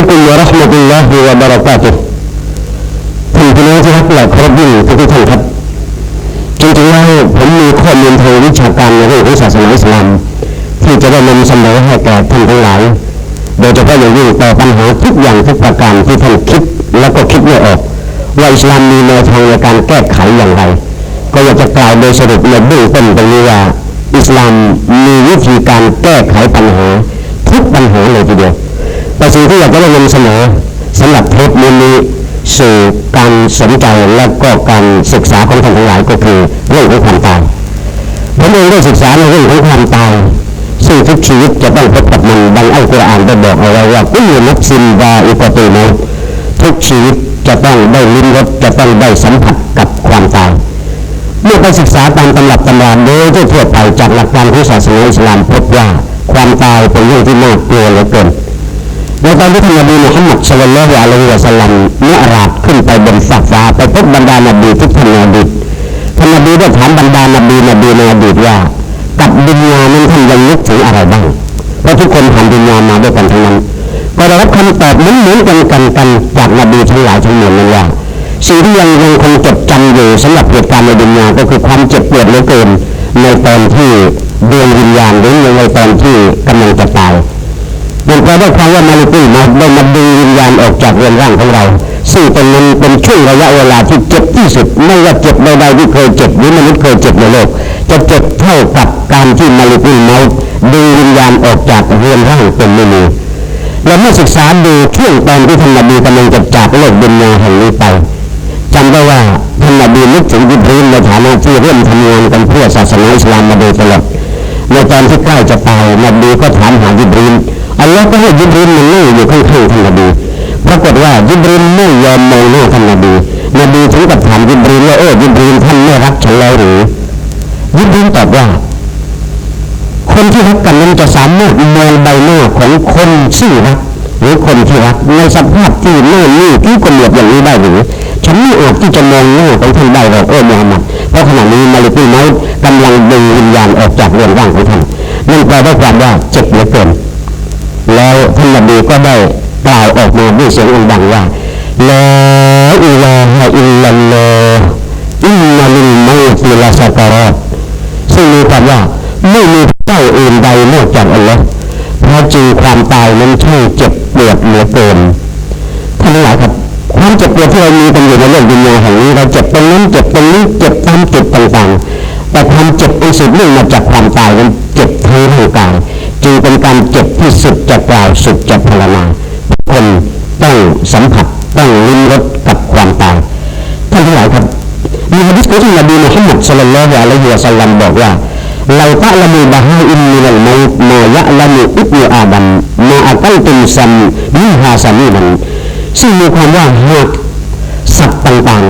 عليكم ورحمة الله وبركاته ท่านพี่น้องที่รักและเคารพยิ่งทุกท่านครับ จริงๆแล้วผมมีข้อมูลทางวิชาการในเรื่องของศาสนาอิสลาม ที่จะได้นำเสนอให้แก่ท่านทั้งหลาย โดยเฉพาะอย่างยิ่งต่อปัญหาทุกอย่างทุกประการที่ท่านคิดแล้วก็คิดไม่ออก ว่าอิสลามมีแนวทางในการแก้ไขอย่างไร ก็อยากจะกล่าวโดยสรุปในเบื้องต้นตรงนี้ว่า อิสลามมีวิธีการแก้ไขปัญหา ทุกปัญหาเลยทีเดียว แต่สิ่งที่อยากจะได้นำเสนอสำหรับเทปนี้สู่การสนใจและก็การศึกษาของท่านทั้งหลายก็คือเรื่องของความตายผมเองได้ศึกษาในเรื่องของความตายซึ่งทุกชีวิตจะต้องพบกับมันดังอัลกุรอานได้บอกเอาไว้ว่ากุลนับซินวาอิปตุโนทุกชีวิตจะต้องได้ลิ้มรสจะต้องได้สัมผัสกับความตายเมื่อไปศึกษาตามตำรับตำราโดยทั่วไปจากหลักการของศาสนาอิสลามพบว่าความตายเป็นเรื่องที่น่ากลัวเหลือเกิน ในตอนที่ท่านนบีมุฮัมมัดสุลลัลลอฮุอะลัยฮิวะสัลลัมเมื่อราดขึ้นไปบนฟากฟ้าไปพบบรรดานบีทุกท่านในอดีตท่านนบีได้ถามบรรดานบีนบีในอดีตว่ากับดุนยานั้นท่านยังนึกถึงอะไรบ้างเพราะทุกคนผ่านดุนยามาด้วยกันทั้งนั้นก็ได้รับคำตอบเหมือนๆกันกันกันจากนบีทั้งหลายทั้งมวลนั้นว่าสิ่งที่ยังยังคงจดจำอยู่สำหรับเหตุการณ์ในดุนยาก็คือความเจ็บปวดเหลือเกินในตอนที่ดวงวิญญาณหรือในตอนที่กำลังจะตาย มันก็ได้ความว่ามาลิกีมาได้มาดึงวิญญาณออกจากเรือนร่างของเรา ซึ่งเป็นมันเป็นช่วงระยะเวลาที่เจ็บที่สุด ไม่ว่าเจ็บใดๆที่เคยเจ็บหรือมนุษย์เคยเจ็บในโลก จะเจ็บเท่ากับการที่มาลิกีมาดึงวิญญาณออกจากเรือนร่างเป็นไม่มีเราเมื่อศึกษาดูช่วงตอนที่ท่านนบีกำลังจะจากโลกดุนยาแห่งนี้ไปจำได้ว่าท่านนบีนึกถึงยิบรีนในฐานะที่เริ่มทำงานกันเพื่อศาสนาอิสลามมาโดยตลอดในตอนที่ใกล้จะตายนบีก็ถามหายิบรีน อัลลอฮ์ก็ให้ยิบรีนมันนั่งอยู่ข้างๆท่านนบีปรากฏว่ายิบรีนไม่ยอมมองหน้าท่านนบีนบีถึงกับถามยิบรีนว่าเออยิบรีนท่านไม่รักฉันแล้วหรือยิบรีนตอบว่า คนที่รักกันนั้นจะสามารถมองใบหน้าของคนซึ่รักหรือคนที่รักในสภาพที่หน้านี่ที่กลมเหลียบอย่างนี้ได้หรือฉันไม่อาจที่จะมองหน้าของท่านได้หรอกเออมูฮัมหมัดเพราะขณะนี้มาลิกีเมาส์กำลังดึงวิญญาณออกจากเรือนร่างของท่านนั่นแปลได้ความว่าเจ็บเหลือเกิน แล้วท่านนบีก็ได้กล่าวออกมาด้วยเสียงอันดังว่าลาอิลาฮะอิลลัลลอฮอินนัลิลมาติลาสักรอซึ่งมีความว่าไม่มีเจ้าอื่นใดนอกจากอัลลอฮ์เพราะจริงความตายนั้นช่างเจ็บปวดเหลือเกินท่านหลายครับความเจ็บปวดที่เรามีกันอยู่ในโลกดุนยาแห่งนี้เราเจ็บตรงนั้นเจ็บตรงนี้เจ็บตามจุดต่างๆแต่ความเจ็บอันสุดเนื่องมาจากความตายนั้นเจ็บทั้งร่างกาย จึงเป็นการเจ็บที่สุดจะกล่าวสุดจะพรรนาทุกคนต้องสัมผัสต้องลิ้มรสกับความตายท่านทั้งหลายครับมีฮะดิษของท่านนบีมุฮัมมัดสุลลัลลอฮุอะลัยฮิวะสัลลัมบอกว่าเราตะละมูบะฮาอินมินัลมาตมายะละมูอิบนุอาดัมมาอักัลตุมซัมมิฮาซามีมันซึ่งมีความว่าหากสัตว์ต่าง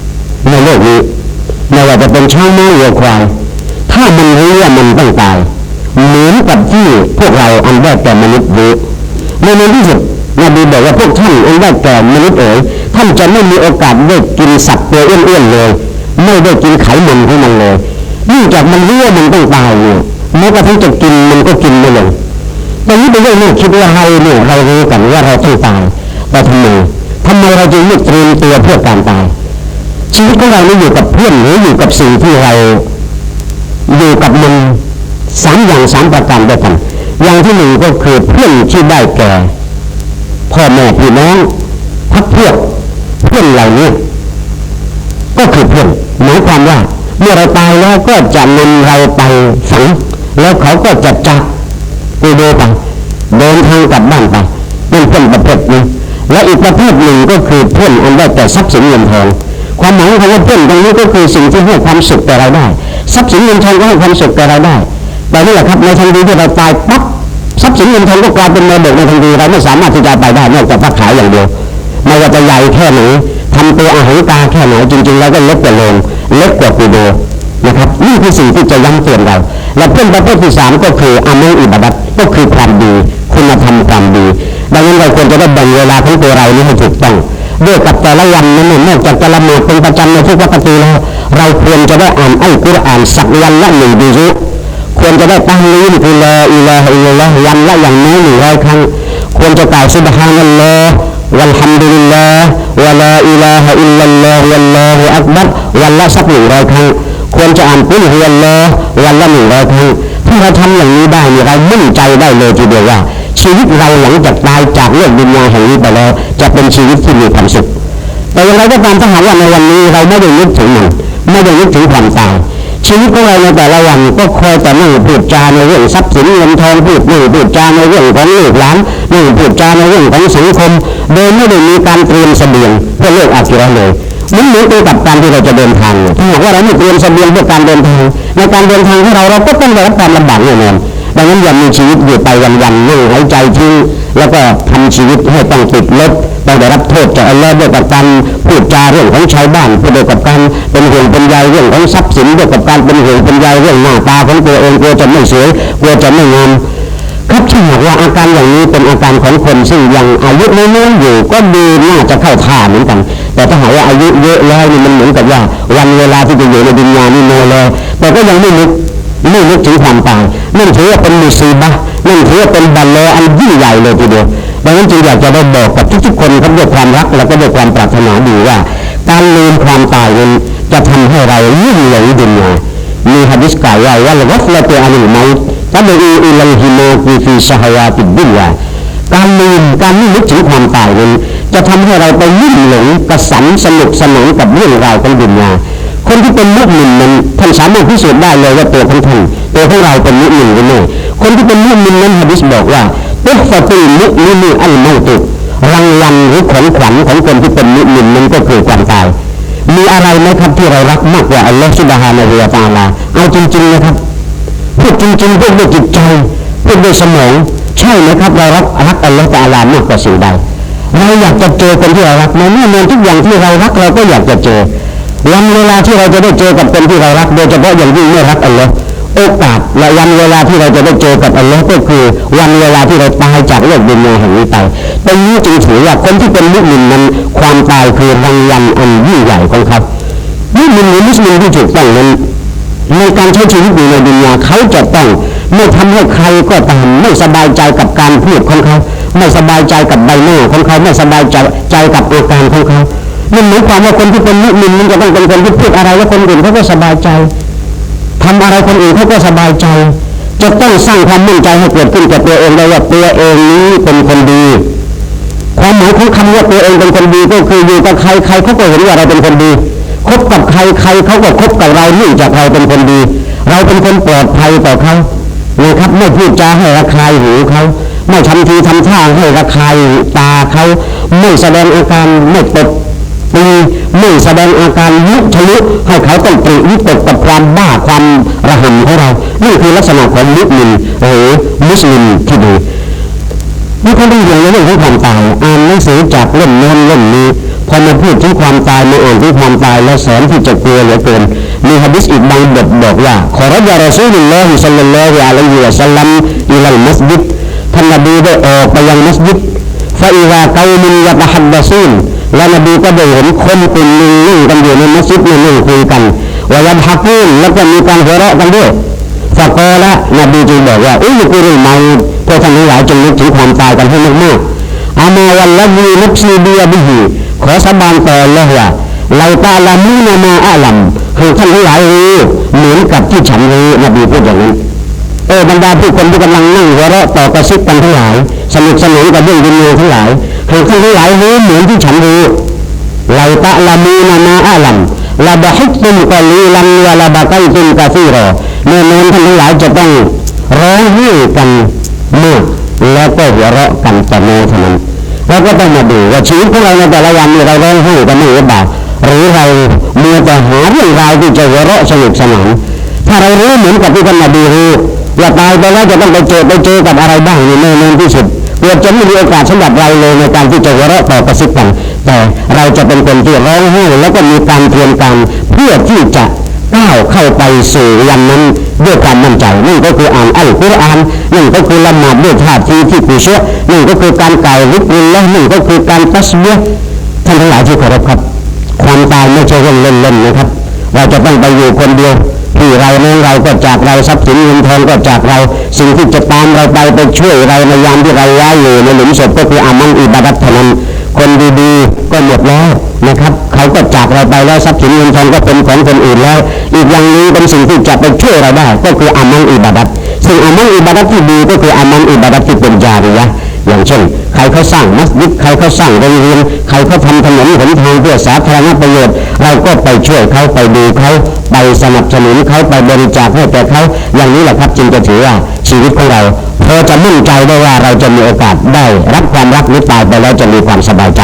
ๆในโลกนี้ไม่ว่าจะเป็นช้างม้าวัวควายถ้ามันรู้ว่ามันต้องตาย เหมือนกับที่พวกเราอันได้แก่มนุษย์รู้ในในที่สุดนบีบอกว่าพวกท่านอันได้แก่มนุษย์เอ๋ยท่านจะไม่มีโอกาสได้กินสัตว์ตัวอ้วนๆเลย ไม่ได้กินไขมันของมันเลยเนื่องจากมันรู้ว่ามันต้องตายเนี่ยแม้กระทั่งจะกินมันก็กินไม่ลงตรงนี้เป็นเรื่องน่าคิดว่าเราเนี่ยเรารู้กันว่าเราต้องตายแต่ทำไมทำไมเราจึงไม่เตรียมตัวเพื่อการตาย ชีวิตของเรานี่อยู่กับเพื่อนหรืออยู่กับสิ่งที่เราอยู่กับมัน สามองประการด้วยกัน อย่างที่หนึ่งก็คือเพื่อนที่ได้แก่พ่อแม่พี่น้องพักพวกเพื่อนเหล่านี้ก็คือเพื่อนหมายความว่า เมื่อเราตายแล้วก็จะนำเราไปฝัง แล้วเขาก็จะจับกูโดไปเดินทางกลับบ้านไปเป็นเพื่อนประเภทนี้และอีกประเภทหนึ่งก็คือเพื่อนอันได้แต่ทรัพย์สินเงินทองความหมายของว่าเพื่อนตรงนี้ก็คือสิ่งที่ให้ความสุขแก่เราได้ ทรัพย์สินเงินทองก็ให้ความสุขแก่เราได้ แต่นี่แหละครับในทันทีที่เราตายปั๊บทรัพย์สินเงินทองก็กลายเป็นมรดกในทันทีเราไม่สามารถที่จะไปได้นอกจากพักขายอย่างเดียวไม่ว่าจะใหญ่แค่ไหนทำตัวอาหารตาแค่ไหนจริงๆแล้วก็เล็กกว่าลงเล็กกว่ากูโดนะครับนี่คือสิ่งที่จะย้ำเตือนเรา และเพื่อนประเภทที่สามก็คืออามุอิบาดัตก็คือความดี คุณธรรมความดีดังนั้นเราควรจะได้แบ่งเวลาของตัวเรานี้ให้ถูกต้องด้วยกับแต่ละวันนั้นเนี่ยนอกจากจะละหมาดเป็นประจำในทุกวัตีแล้วเราควรจะได้อ่านอัลกุรอานสักวันละหนึ่งดียุ ควรจะได้ตั้งลีนคือลาอิลาอิลลัลอฮ์วันละอย่างน้อยหนึ่งร้อยครั้ง ควรจะกล่าวสุบฮานัลลอฮ์วัลฮัมดุลิลลาห์วะลาอิลาฮะอิลลัลลอฮ์วัลลอฮุอักบัรวันละสักหนึ่งร้อยครั้ง ควรจะอ่านกุลฮุวัลลอฮ์วันละหนึ่งร้อยครั้งถ้าเราทำอย่างนี้ได้เนี่ยเรามั่นใจได้เลยทีเดียวว่าชีวิตเราหลังจากตายจากโลกดุนยาแห่งนี้ไปแล้ว จะเป็นชีวิตที่มีความสุข แต่อย่างไรก็ตามถ้าหากว่าในวันนี้เราไม่ได้นึกถึงมันไม่ได้นึกถึงความตาย ชีวิตของเราในแต่ละวันก็คอยแต่นั่งพูดจาในเรื่องทรัพย์สินเงินทองพูดนั่งพูดจาในเรื่องของลูกหลานนั่งพูดจาในเรื่องของสังคมโดยไม่ได้มีการเตรียมเสบียงเพื่อโลกอาคิเราะห์เลยมันเหมือนกับการที่เราจะเดินทางเนี่ยถ้าหากว่าเราไม่เตรียมเสบียงเพื่อการเดินทางในการเดินทางของเราเราก็ต้องได้รับความลำบากแน่นอน ดังนั้นอย่ามีชีวิตอยู่ไปวันๆนั่งหายใจทิ้งแล้วก็ทำชีวิตให้ต้องติดลบต้องได้รับโทษจากอัลลอฮ์ด้วยกับการพูดจาเรื่องของชาวบ้านพูดด้วยกับการเป็นห่วงเป็นใยเรื่องของทรัพย์สินด้วยกับการเป็นห่วงเป็นใยเรื่องหน้าตาของตัวเองกลัวจะไม่สวยกลัวจะไม่งามครับถ้าหากว่าอาการอย่างนี้เป็นอาการของคนซึ่งยังอายุน้อยๆอยู่ก็ดูน่าจะเข้าท่าเหมือนกัน แต่ถ้าหากว่าอายุเยอะแล้วนี่มันเหมือนกับว่า วันเวลาที่จะอยู่ในดุนยานี่โนเลยแต่ก็ยังไม่นึก ไม่นึกถึงความตายนั่นถือว่าเป็นมุซีบะนั่นถือว่าเป็นบัลเลออันยิ่งใหญ่เลยทีเดียวดังนั้นจึงอยากจะได้บอกกับทุกๆคนครับด้วยความรักและก็ด้วยความปรารถนาดีว่า การลืมความตายนั้นจะทำให้เรายิ่งหลงดุนยามีฮะดิษกล่าวไว้ว่าวัฟละตัวอันิลเมาต์ตับอีอิลัลฮิมาฟีฟีชฮาวาติดดุนยาการลืมการไม่นึกถึงความตายนั้นจะทำให้เราไปยิ่งหลงกระสันสนุกสนานกับเรื่องราวของดุนยา คนที่เป็นมุสลิมนั้นท่านสามารถพิสูจน์ได้เลยว่าตัวของท่านตัวของเราเป็นมุสลิมหรือไม่คนที่เป็นมุสลิมนั้นฮะดิษบอกว่าตุฟะตุลมุสลิมอัลมาตุรางวัลหรือของขวัญของคนที่เป็นมุสลิมนั้นก็คือความตายมีอะไรไหมครับที่เรารักมากกว่าอัลลอฮฺสุบฮานะฮูวะตะอาลาเอาจริงๆนะครับพูดจริงๆพูดด้วยจิตใจพูดด้วยสมองใช่ไหมครับเรารักรักอัลลอฮฺตะอาลามากกว่าสิ่งใดเราอยากจะเจอคนที่เรารักในแน่นอนทุกอย่างที่เรารักเราก็อยากจะเจอ วันเวลาที่เราจะได้เจอกับคนที่เรารัก โดยเฉพาะอย่างยิ่งเมื่อรักอัลลอฮ์โอกาสและวันเวลาที่เราจะได้เจอกับอัลลอฮ์ก็คือ วันเวลาที่เราตายจากโลกดุนยาแห่งนี้ไปตรงนี้จึงถือว่าคนที่เป็นมุสลิมนั้นความตายคือรางวัลอันยิ่งใหญ่ของเขามุสลิมหรือมุสลิมที่ถูกต้องนั้นในการใช้ชีวิตอยู่ในดุนยาเขาจะต้องไม่ทำให้ใครก็ตามไม่สบายใจกับการพูดของเขา ไม่สบายใจกับใบหน้าของเขาไม่สบายใจใจกับอาการของเขา นั่นหมายความว่าคนที่เป็นมุสลิมมันจะต้องเป็นคนที่พูดอะไรแล้วคนอื่นเขาก็สบายใจทำอะไรคนอื่นเขาก็สบายใจ จะต้องสร้างความมั่นใจให้เกิดขึ้นกับตัวเองได้ว่าตัวเองนี้เป็นคนดี ความหมายของคำว่าตัวเองเป็นคนดีก็คืออยู่กับใครใครเขาก็เห็นว่าเราเป็นคนดีคบกับใครใครเขาก็คบกับเราเนื่องจากเราเป็นคนดี เราเป็นคนปลอดภัยต่อเขานะครับไม่พูดจาให้ระคายหูเขาไม่ทำทีทำท่าให้ระคายตาเขาไม่แสดงอาการไม่ตบ ตีไม่แสดงอาการยุทะลุให้เขาต้องตรีวิตกกับความบ้าความระหำของเรา นี่คือลักษณะของมุสลิมหรือมุสลิมที่ดีนี่เขาต้องเรียนในเรื่องของความตายอ่านหนังสือจากเล่มโน้นเล่มนี้พอมาพูดถึงความตายมาอ่านถึงความตายแล้วแสนที่จะกลัวเหลือเกินมีฮะดิษอีกบางบทบอกว่าขอรับยารอซูลุลลอฮิสัลลัลลอฮุอะลัยฮิวะสัลลัมอิลัลมัสยิดท่านนบีได้ออกไปยังมัสยิดฟาอิวาเกามินยะตะฮัดดะซูน และนบีก็ได้เห็นคนกลุ่มหนึ่งนั่งกันอยู่ในมัสยิดนั่งคุยกันว่ายับฮักูนแล้วก็มีการหัวเราะกันด้วยฟะกอละนบีจึงบอกว่าอุ้ยกุรุมาพวกท่านทั้งหลายจงนึกถึงความตายกันให้มากๆอามาวันละวีนับซีเบียบิฮีขอสาบานต่อเลยว่าเราตาลามูนามาอาลัมหากท่านทั้งหลายรู้เหมือนกับที่ฉันรู้นบีพูดอย่างนั้น เออบรรดาผู้คนที่กำลังนั่งหัวเราะต่อกระซิบกันทั้งหลาย สนุกสนานกับเรื่องดินเมืองทั้งหลายหากท่านทั้งหลายรู้เหมือนที่ฉันรู้เราตะละมูนามาอาลัมละบะฮิกตุมกะลีลันวะละบะไกตุมกะซีรอแน่นอนท่านทั้งหลายจะต้องร้องไห้กันมากแล้วก็หัวเราะกันแต่น้อยเท่านั้นเราก็ต้องมาดูว่าชีวิตของเราในแต่ละวันเราร้องไห้กันหรือเปล่าหรือเรามัวแต่หาเรื่องราวที่จะหัวเราะสนุกสนานถ้าเรารู้เหมือนกับที่ท่านนบีรู้ ว่าตายไปแล้วจะต้องไปเจอไปเจอกับอะไรบ้างในแน่นอนที่สุดเกือบจะไม่มีโอกาสสำหรับเราเลยในการที่จะหัวเราะต่อกระซิบกันแต่เราจะเป็นคนที่ร้องไห้แล้วก็มีการเตรียมการเพื่อที่จะก้าวเข้าไปสู่วันนั้นด้วยความมั่นใจนั่นก็คืออ่านอัลกุรอานนั่นก็คือละหมาดด้วยท่าทีที่กุศลนั่นก็คือการกล่าววิกรุลและนั่นก็คือการตัสเบียท่านทั้งหลายที่เคารพครับ ความตายไม่ใช่เรื่องเล่นๆนะครับ เราจะต้องไปอยู่คนเดียวที่เราน้องเราก็จากเราทรัพย์สินเงินทองก็จากเรา สิ่งที่จะตามเราไปไปช่วยเราในยามที่เราว้าอยู่ในหลุมศพก็คืออามันอิบาดัตเท่านั้นคนดีๆก็หมดแล้วนะครับ เขาก็จากเราไปแล้วทรัพย์สินเงินทองก็เป็นของคนอื่นแล้ว อีกอย่างหนี้เป็นสิ่งที่จะไปช่วยเราได้ ก็คืออามันอิบาดัตสิ่งอามันอิบาดัตที่ดีก็คืออามันอิบาดัตที่เป็นจาริยะอย่างเช่น ใครเขาสร้างมัสยิดใครเขาสร้างโรงเรียนใครเขาทำถนนหนทางเพื่อสาธารณประโยชน์ เราก็ไปช่วยเขาไปดูเขาไปสนับสนุนเขาไปบริจาคให้แก่เขาอย่างนี้แหละครับจึงจะถือว่าชีวิตของเราเพอจะมั่นใจได้ว่าเราจะมีโอกาสได้รับความรักหรือตายไปแล้วจะมีความสบายใจ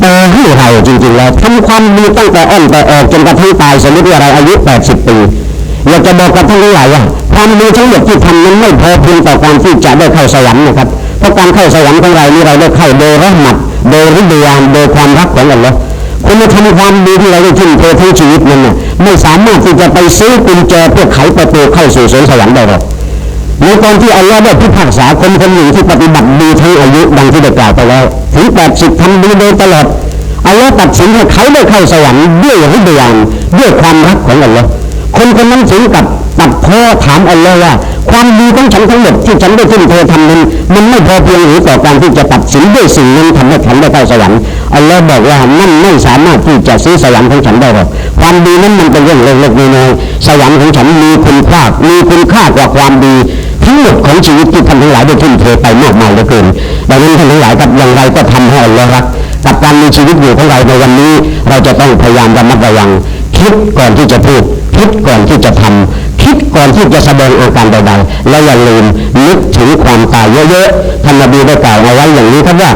แต่ให้เราจริงๆแล้วทำความดีตั้งแต่อ้อนแต่ออกจนกระทั่งตายสมมติว่าเราอายุ 80 ปีอยากจะบอกกับท่านทั้งหลายว่าความดีทั้งหมดที่ทำนั้นไม่พอเพียงต่อการที่จะได้เข้าสวรรค์นะครับ เพราะการเข้าสวรรค์ของเรานี่เราได้เข้าโดย rahmat โดยริดยานโดยความรักของอัลลอฮ์คุณธรรมความดีที่เราได้ทุ่มเททั้งชีวิตนั้นน่ะไม่สามารถที่จะไปซื้อกุญแจเพื่อไขประตูเข้าสู่สวนสวรรค์ได้หรอกในตอนที่อัลลอฮ์ได้พิพากษาคนคนหนึ่งที่ปฏิบัติดีทั้งอายุดังที่ได้กล่าวไปแล้วถึง80ทำดีโดยตลอดอัลลอฮ์ตัดสินให้เขาได้เข้าสวรรค์ด้วยริดยานด้วยความรักของอัลลอฮ์คนคนนั้นถึงกับ ตัดพ้อถามอัลลอฮ์ว่า ความดีของฉันทั้งหมดที่ฉันได้ทุ่มเททำนั้นมันไม่พอเพียงหรือต่อการที่จะตัดสินด้วยสิ่งนั้นทำให้ฉันได้เข้าสวรรค์อัลลอฮ์บอกว่านั่นไม่สามารถที่จะซื้อสวรรค์ของฉันได้หรอกความดีนั้นมันเป็นเรื่องเล็กๆน้อยๆสวรรค์ของฉันมีคุณค่ามีคุณค่ากว่าความดีทั้งหมดของชีวิตที่ท่านทั้งหลายได้ทุ่มเทไปมากมายเหลือเกินดังนั้นท่านทั้งหลายครับอย่างไรก็ทำให้อัลลอฮ์รักกับการมีชีวิตอยู่ของเราในวันนี้ เราจะต้องพยายามระมัดระวังคิดก่อนที่จะพูดคิดก่อนที่จะทำ คิดก่อนที่จะแสดงอาการใดๆและอย่าลืมนึกถึงความตายเยอะๆท่านนบีได้กล่าวเอาไว้อย่างนี้ครับว่า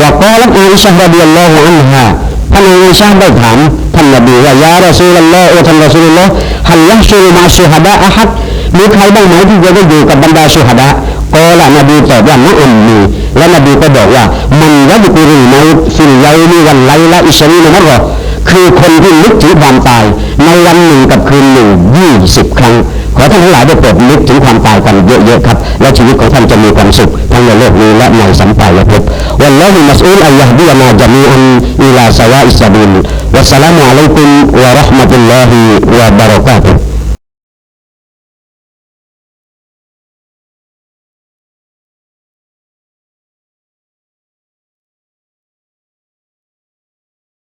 ว่ากอลัตอาอิชะฮ์รดิยัลลอฮุอันฮาท่านอิชะฮ์ได้ถามท่านนบีว่ายารอซูลลอฮ์โอ้ท่านรอซูลลอฮ์ฮัลยัฮชูมาชูฮะดะอะฮัดมีใครบ้างไหมที่จะได้อยู่กับบรรดาชูฮะดะกอละนบีตอบว่านะอันมีและนบีก็บอกว่ามันยัดกุรุมาฟิลไลลีวันไลละอิชรีนมัรรอคือคนที่นึกถึงความตายในวันหนึ่งกับคืนหนึ่งยี่สิบครั้ง ขอท่านทั้งหลายได้โปรดนึกถึงความตายกันเยอะๆครับ และชีวิตของท่านจะมีความสุขทั้งในโลกนี้และในสัมปายภพวันละหิมัสอูลอัลยฮดียนาจามีอันอิลาสวาอิสบิลวัสสลามุอะลัยกุมวะเราะห์มะตุลลอฮิวะบะเราะกาตุฮ์